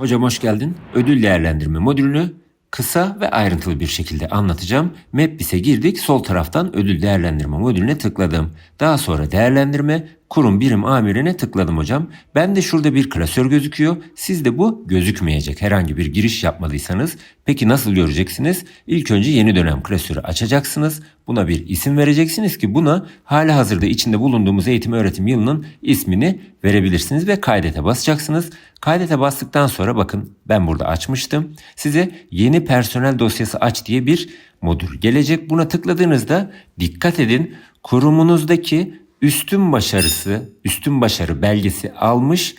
Hocam hoş geldin. Ödül değerlendirme modülünü kısa ve ayrıntılı bir şekilde anlatacağım. Mapbis'e girdik. Sol taraftan ödül değerlendirme modülüne tıkladım. Daha sonra değerlendirme kurum birim amirine tıkladım hocam. Ben de şurada bir klasör gözüküyor. Sizde bu gözükmeyecek herhangi bir giriş yapmadıysanız. Peki nasıl göreceksiniz? İlk önce yeni dönem klasörü açacaksınız. Buna bir isim vereceksiniz ki buna hali hazırda içinde bulunduğumuz eğitim öğretim yılının ismini verebilirsiniz ve kaydete basacaksınız. Kaydete bastıktan sonra bakın ben burada açmıştım. Size yeni personel dosyası aç diye bir modül gelecek. Buna tıkladığınızda dikkat edin kurumunuzdaki üstün başarısı, üstün başarı belgesi almış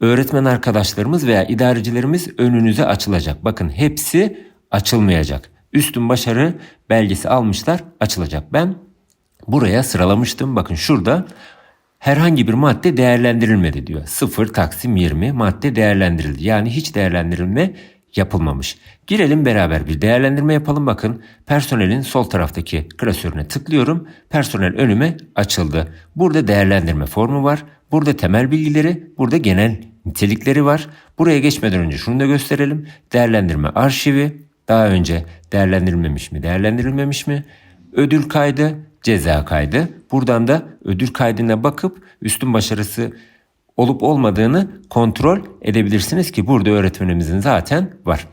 öğretmen arkadaşlarımız veya idarecilerimiz önünüze açılacak. Bakın hepsi açılmayacak. Üstün başarı belgesi almışlar açılacak. Ben buraya sıralamıştım. Bakın şurada herhangi bir madde değerlendirilmedi diyor. 0 taksim 20 madde değerlendirildi. Yani hiç değerlendirilme yapılmamış. Girelim beraber bir değerlendirme yapalım. Bakın personelin sol taraftaki klasörüne tıklıyorum. Personel önüme açıldı. Burada değerlendirme formu var. Burada temel bilgileri, burada genel nitelikleri var. Buraya geçmeden önce şunu da gösterelim. Değerlendirme arşivi, daha önce değerlendirilmemiş mi, değerlendirilmemiş mi? Ödül kaydı, ceza kaydı. Buradan da ödül kaydına bakıp üstün başarısı olup olmadığını kontrol edebilirsiniz ki burada öğretmenimizin zaten var.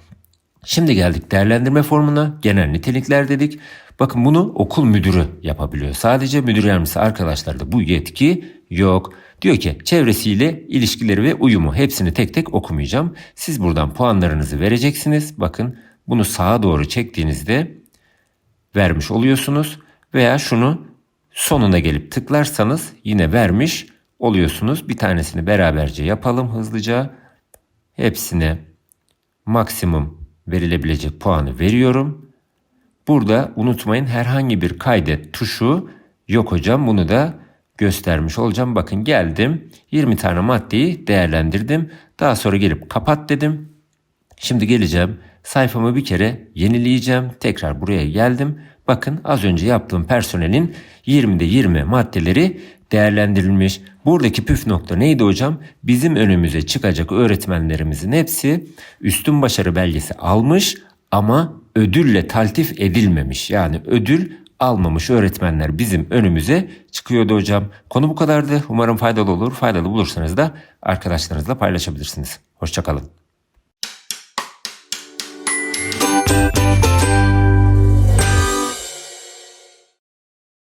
Şimdi geldik değerlendirme formuna. Genel nitelikler dedik. Bakın bunu okul müdürü yapabiliyor. Sadece müdür yardımcısı arkadaşlarda bu yetki yok. Diyor ki çevresiyle ilişkileri ve uyumu hepsini tek tek okumayacağım. Siz buradan puanlarınızı vereceksiniz. Bakın bunu sağa doğru çektiğinizde vermiş oluyorsunuz. Veya şunu sonuna gelip tıklarsanız yine vermiş oluyorsunuz. Bir tanesini beraberce yapalım hızlıca. Hepsine maksimum verilebilecek puanı veriyorum. Burada unutmayın herhangi bir kaydet tuşu yok hocam. Bunu da göstermiş olacağım. Bakın geldim 20 tane maddeyi değerlendirdim. Daha sonra gelip kapat dedim. Şimdi geleceğim sayfamı bir kere yenileyeceğim. Tekrar buraya geldim. Bakın az önce yaptığım personelin 20'de 20 maddeleri değerlendirilmiş. Buradaki püf nokta neydi hocam? Bizim önümüze çıkacak öğretmenlerimizin hepsi üstün başarı belgesi almış ama ödülle taltif edilmemiş. Yani ödül almamış öğretmenler bizim önümüze çıkıyordu hocam. Konu bu kadardı. Umarım faydalı olur. Faydalı bulursanız da arkadaşlarınızla paylaşabilirsiniz. Hoşçakalın.